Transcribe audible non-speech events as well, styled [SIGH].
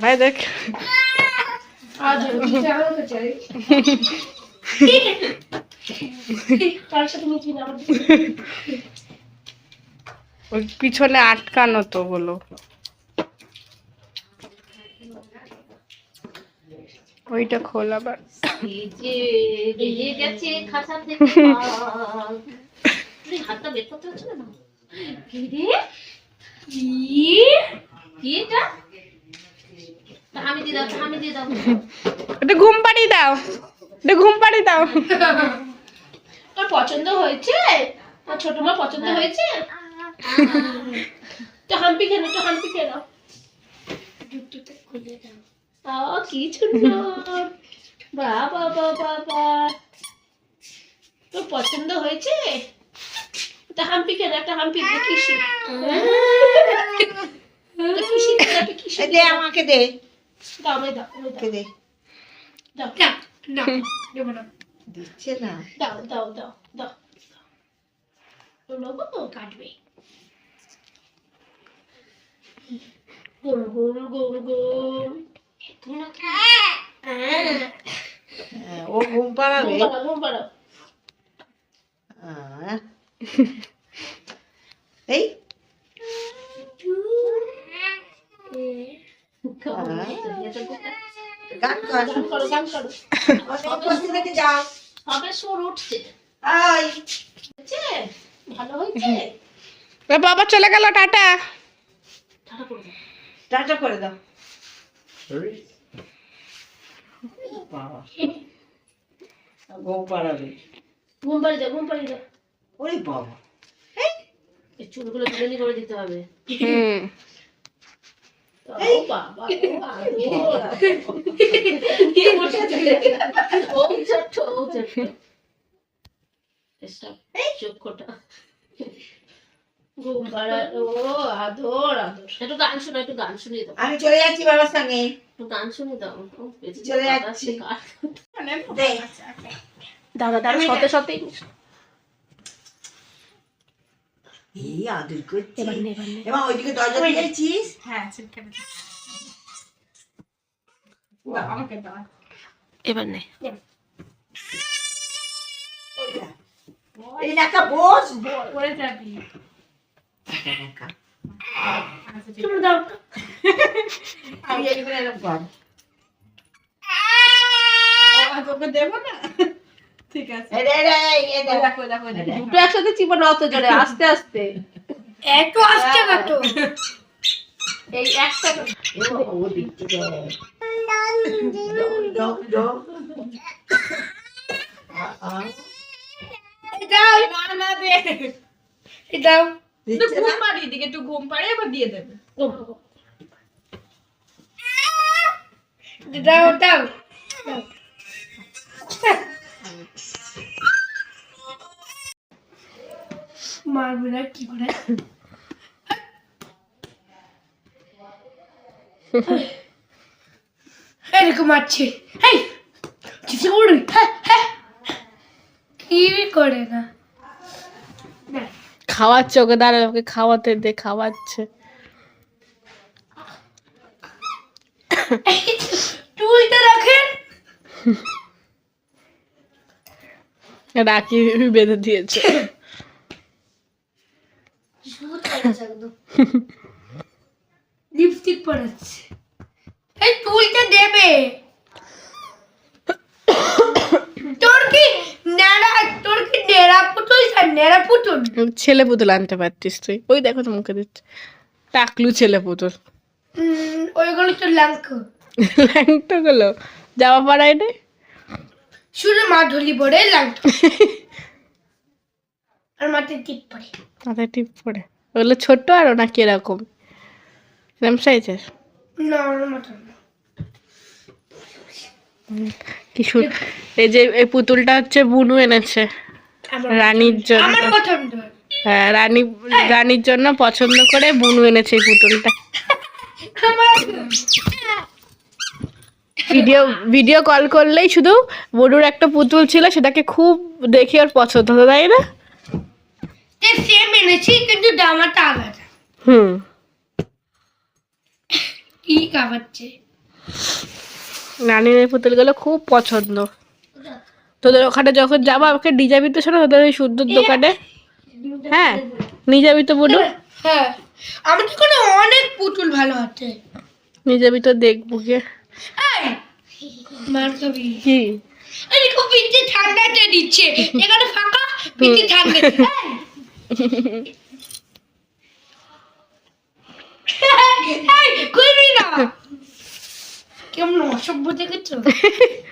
ভাই দেখ। পিছনে আটকানো তো বলো ওইটা খোল আবার এই যে বেরিয়ে গেছে খাঁচা থেকে মাল। তুই হাতটা বের করতে হচ্ছে না কি রে কি কি এটা? তা আমি দিয়ে দাও তা আমি দিয়ে দাও। এটা ঘুম পাড়ি দাও। এটা ঘুম পাড়ি দাও। তোর পছন্দ হয়েছে? আর ছোট মা পছন্দ হয়েছে? তো হাম্পি খেলো তো হাম্পি খেলো আ কি সুন্দর বাবা বাবা বাবা তোর পছন্দ হয়েছে? তো হাম্পি খেলো একটা হাম্পি দেখিস কিসি একটা কিসি এই [LAUGHS] দে আমাকে দে। দাও দাও দে দাও। দাও। না না দিচ্ছে না। দাও দাও দাও দাও। নেব কাটবে। গুম গুম গুম গুম তুমি না? হ্যাঁ, হ্যাঁ, ও ঘুম পাড়াবে ঘুম পাড়াও। আহ। [LAUGHS] এই গান করো, গান করো। অনেক কষ্ট থেকে যাও সবে সুর উঠছে আই ভালো হয়েছে এ বাবা চলে গেল টাটা ঠাটা করে দাও। টাটা করে দাও ঘুম পাড়াবে। ঘুম পাড়িয়ে দাও ঘুম পাড়িয়ে দাও। ওরে বাবা। এই চুলগুলো তুলে করে দিতে হবে। হুম বাবা ও বাবা। ও ছোট্ট ও ছোট্ট এসব চক্ষুটা ঘুম পাড়া ও আদর আদর। একটু গান শোনো একটু গান শুনিয়ে দাও। আমি চলে যাচ্ছি বাবার সঙ্গে। একটু গান শুনিয়ে দাও। চলে যাচ্ছি। দাদা দাদা সতে সতেই এই আদর করছি। এবার নে এবার নে। এবার ওইদিকে দরজা দিয়েছিস এবার নে। এই নাকা বস। তুমি দাও আমি এখানে এরকম কর এই রে, রে, এই রে। এই রে। দুটো একসাথে চিপো অত জোরে আস্তে আস্তে একটু আসতে কাটো এই একটা ও, দিচ্ছে রে। দাও, দাও, দাও। এটাও দিচ্ছে না? এটাও দাও মারবে না কি করে? এরকম আছে হেই কিছু উড়ি হ্যাঁ হ্যাঁ কি করে না? খাওয়াচ্ছে ওকে দাঁড়ায় ওকে খাওয়াতে দে খাওয়াচ্ছে। টুলটা রাখেন। রাখি বেঁধে দিয়েছে। লিপস্টিক পরাচ্ছে। এই টুলটা দেবে। তোর কি নেড়া তোর পুতুল? পুতুল ছেলে পুতুল আনতে পারতিস তুই। ওই দেখো তো মুখে দিচ্ছে। টাকলু ছেলে পুতুল। ওইগুলো তো লাঙ্ক। ল্যাংটো গুলো। যাওয়া পাড়ায় রে শুধু মা ঢলি পড়ে লাঙ্ক। আর মাথায় টিপ পড়ে মাথায় টিপ পড়ে ওগুলো ছোট আর না কীরকম এরকম। সাইজের না ওর মাথা না। কি এই যে এই পুতুলটা হচ্ছে বুনু এনেছে। রানীর জন্য। হ্যাঁ রানী রানীর জন্য পছন্দ করে বুনু এনেছে এই পুতুলটা। ভিডিও ভিডিও কল করলেই শুধু বড়ুর একটা পুতুল ছিল সেটাকে খুব দেখে ওর পছন্দ হতো তাই না? সেম এনেছি কিন্তু দামাটা আলাদা। হুম। কি নানির পুতুলগুলো খুব পছন্দ। তোদের ওখানে যখন যাব আমাকে নিয়ে যাবি তো শোনো তোদের ওই সুন্দর দোকানে। হ্যাঁ নিয়ে যাবি তো বলু হ্যাঁ। আমার কোনো অনেক পুতুল ভালো আছে। নিয়ে যাবি তো দেখব গে। মার খাবি কি? আরে খুব পিঠে ঠান্ডাটা দিচ্ছে? এখানে ফাঁকা পিঠে ঠান্ডা [LAUGHS] কেমন অসভ্য দেখেছ? [LAUGHS]